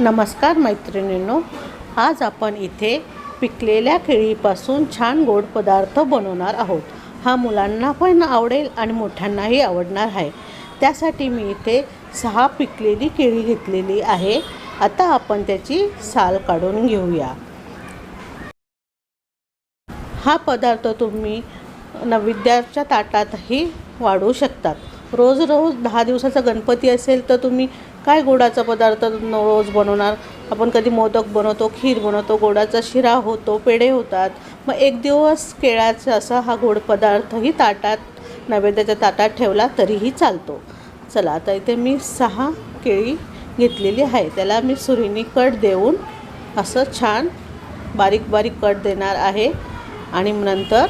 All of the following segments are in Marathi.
नमस्कार मैत्रिणींनो आज आपण इथे पिकलेल्या केळीपासून छान गोड पदार्थ बनवणार आहोत. हा मुलांना पण आवडेल आणि मोठ्यांनाही आवडणार आहे. त्यासाठी मी इथे सहा पिकलेली केळी घेतलेली आहे. आता आपण त्याची साल काढून घेऊया. हा पदार्थ तुम्ही नैवेद्याच्या ताटातही वाढवू शकतात रोज रोज दहा दिवसाचा गणपती असेल तर तुम्ही काय गोडाचा पदार्थ न- रोज बनवणार? आपण कधी मोदक बनवतो खीर बनवतो गोडाचा शिरा होतो पेढे होतात. मग एक दिवस केळाचा असा हा गोड पदार्थही ताटात नैवेद्याच्या ताटात ठेवला तरीही चालतो. चला आता इथे मी सहा केळी घेतलेली आहे. त्याला मी सुरीनी कट देऊन असं छान बारीक बारीक कट देणार आहे आणि नंतर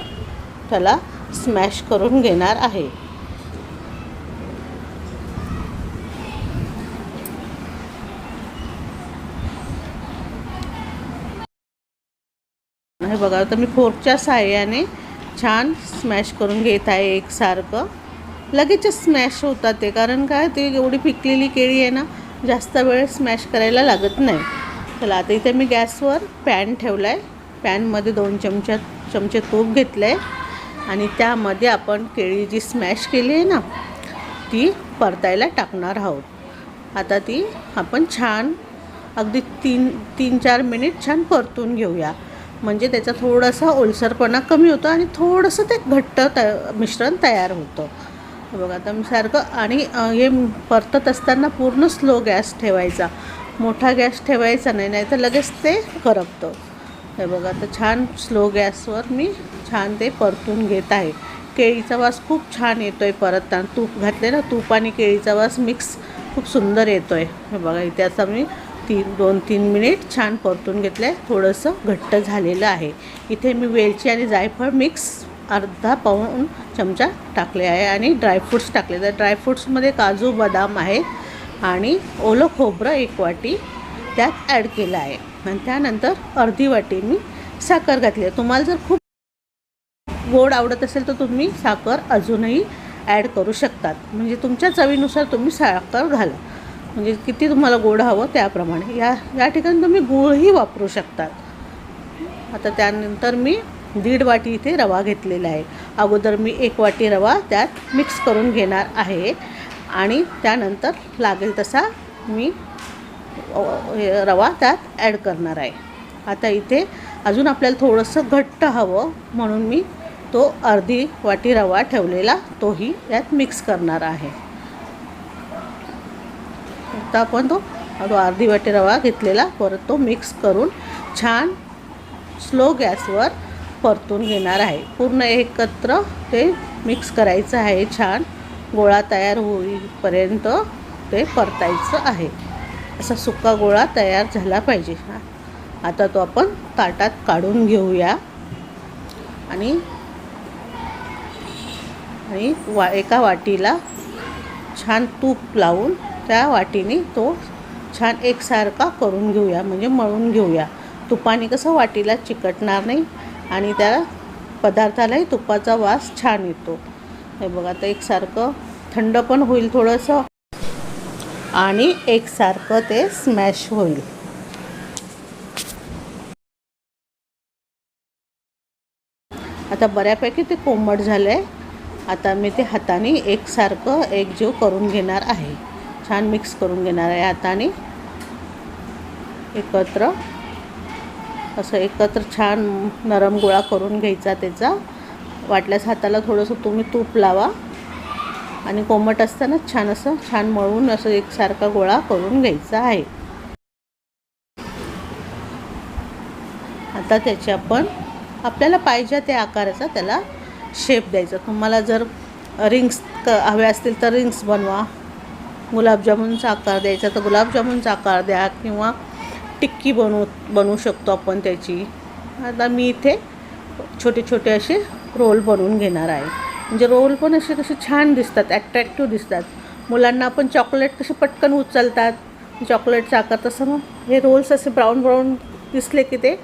त्याला स्मॅश करून घेणार आहे. हे बघा. तर मी फोर्कच्या साह्याने छान स्मॅश करून घेत आहे एकसारखं. लगेचच स्मॅश होतात ते. कारण काय ते एवढी पिकलेली केळी आहे ना जास्त वेळ स्मॅश करायला लागत नाही. चला आता इथे मी गॅसवर पॅन ठेवला आहे पॅनमध्ये दोन चमचा चमचे तूप घेतलं आहे आणि त्यामध्ये आपण केळी जी स्मॅश केली आहे ना ती परतायला टाकणार आहोत. आता ती आपण छान अगदी तीन तीन चार मिनिट छान परतून घेऊया. म्हणजे त्याचा थोडासा ओलसरपणा कमी होतो आणि थोडंसं ते घट्ट त मिश्रण तयार होतं. हे बघा आता मी सारखं आणि हे परतत असताना पूर्ण स्लो गॅस ठेवायचा. मोठा गॅस ठेवायचा नाही नाही तर लगेच ते करपतं. हे बघा आता छान स्लो गॅसवर मी छान ते परतून घेत आहे. केळीचा वास खूप छान येतो आहे परतताना तूप घातले ना तूप आणि केळीचा वास मिक्स खूप सुंदर येतो आहे हे बघा इथे आता मी तीन दोन तीन मिनिट छान परतून घेतलं आहे थोडंसं घट्ट झालेलं आहे. इथे मी वेलची आणि जायफळ मिक्स अर्धा पाऊन चमचा टाकले आहे आणि ड्रायफ्रूट्स टाकले तर ड्रायफ्रूट्समध्ये काजू बदाम आहे आणि ओलं खोबरं एक वाटी त्यात ॲड केलं आहे. आणि त्यानंतर अर्धी वाटी मी साखर घातली आहे. तुम्हाला जर खूप गोड आवडत असेल तर तुम्ही साखर अजूनही ॲड करू शकतात. म्हणजे तुमच्या चवीनुसार तुम्ही साखर घाला. म्हणजे किती तुम्हाला गोड हवं त्याप्रमाणे. या या ठिकाणी तुम्ही गूळही वापरू शकतात. आता त्यानंतर मी दीड वाटी इथे रवा घेतलेला आहे. अगोदर मी एक वाटी रवा त्यात मिक्स करून घेणार आहे. आणि त्यानंतर लागेल तसा मी हे रवा त्यात ॲड करणार आहे. आता इथे अजून आपल्याला थोडंसं घट्ट हवं म्हणून मी तो अर्धी वाटी रवा ठेवलेला तोही यात मिक्स करणार आहे. आता आपण तो अर्धी वाटी रवा घेतलेला परत तो मिक्स करून छान स्लो गॅसवर परतून घेणार आहे. पूर्ण एकत्र ते मिक्स करायचं आहे छान. गोळा तयार होईपर्यंत ते परतायचं आहे. असा सुका गोळा तयार झाला पाहिजे. आता तो आपण ताटात काढून घेऊया. आणि आणि वा एका वाटीला छान तूप लावून त्या वाटीने तो छान एकसारखा करून घेऊया म्हणजे मळून घेऊया. तुपाने कसं वाटीला चिकटणार नाही आणि त्या पदार्थालाही तुपाचा वास छान येतो. हे बघा आता एकसारखं थंड पण होईल थोडंसं आणि एकसारखं ते स्मॅश होईल. आता बऱ्यापैकी ते कोमट झालं आहे आता मी ते हाताने एकसारखं एकजीव करून घेणार आहे. छान मिक्स करून घेणार आहे. हाताने एकत्र असं एकत्र छान नरम गोळा करून घ्यायचा त्याचा. वाटल्यास हाताला थोडंसं तुम्ही तूप लावा. आणि कोमट असताना छान असं छान मळून असं एकसारखा गोळा करून घ्यायचा आहे. आता त्याचे आपण आपल्याला पाहिजे त्या आकाराचा त्याला शेप द्यायचा. तुम्हाला जर रिंग्स क हवे असतील तर रिंग्स बनवा. गुलाबजामुनचा आकार द्यायचा तर गुलाबजामुनचा आकार द्या किंवा टिक्की बनवू बनवू शकतो आपण त्याची. आता मी इथे छोटे छोटे असे रोल बनवून घेणार आहे. म्हणजे रोल पण असे कसे छान दिसतात ॲट्रॅक्टिव्ह दिसतात. मुलांना आपण चॉकलेट कसे पटकन उचलतात. चॉकलेटचा आकार तसं मग हे रोल्स असे ब्राऊन ब्राऊन दिसले की ते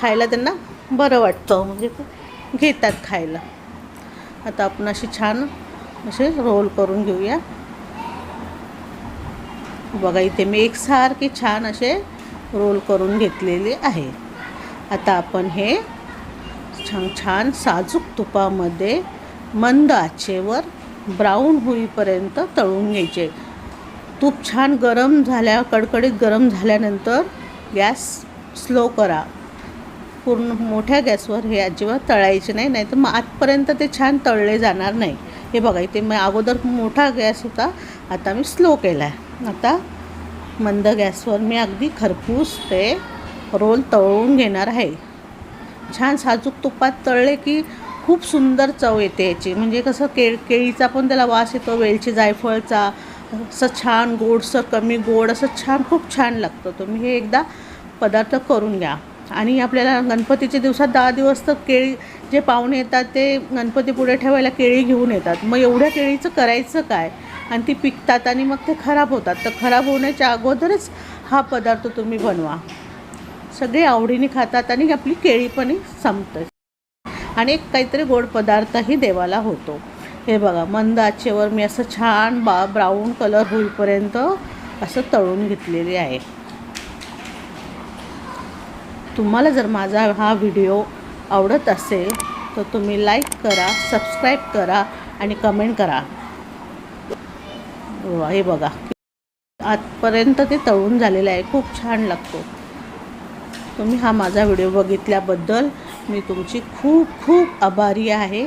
खायला त्यांना बरं वाटतं. म्हणजे ते घेतात खायला. आता आपण असे छान असे रोल करून घेऊया. बघा इथे मी एकसारखे छान असे रोल करून घेतलेले आहे. आता आपण हे छान छान साजूक तुपामध्ये मंद आचेवर ब्राऊन होईपर्यंत तळून घ्यायचे. तूप छान गरम झाल्या कडकडीत गरम झाल्यानंतर गॅस स्लो करा. पूर्ण मोठ्या गॅसवर हे अजिबात तळायचे नाही नाही तर मग आतपर्यंत ते छान तळले जाणार नाही. हे बघा इथे मग अगोदर मोठा गॅस होता आता मी स्लो केला आहे आता मंद गॅसवर मी अगदी खरपूस ते रोल तळून घेणार आहे. छान साजूक तुपात तळले की खूप सुंदर चव येते याची. म्हणजे कसं केळ केळीचा पण त्याला वास येतो वेलची जायफळचा असं छान गोडसं कमी गोड असं छान खूप छान लागतं तुम्ही हे एकदा पदार्थ करून घ्या. आणि आपल्याला गणपतीच्या दिवसात दहा दिवस तर केळी जे पाहुणे येतात ते गणपती पुढे ठेवायला केळी घेऊन येतात. मग एवढ्या केळीचं करायचं काय? आणि ती पिकतात आणि मग ते खराब होतात. तर खराब होण्याच्या अगोदरच हा पदार्थ तुम्ही बनवा. सगळे आवडीने खातात आणि आपली केळी पण संपते. आणि एक काहीतरी गोड पदार्थही देवाला होतो. हे बघा मंद आचेवर मी असं छान बा ब्राऊन कलर होईपर्यंत असं तळून घेतलेले आहे. तुम्हाला जर माझा हा व्हिडिओ आवडत असेल तर तुम्ही लाईक करा सबस्क्राईब करा आणि कमेंट करा. हे बघा. आजपर्यंत ते तळून झालेलं आहे. खूप छान लागतो. तुम्ही हा माझा व्हिडिओ बघितल्याबद्दल मी तुमची खूप खूप आभारी आहे.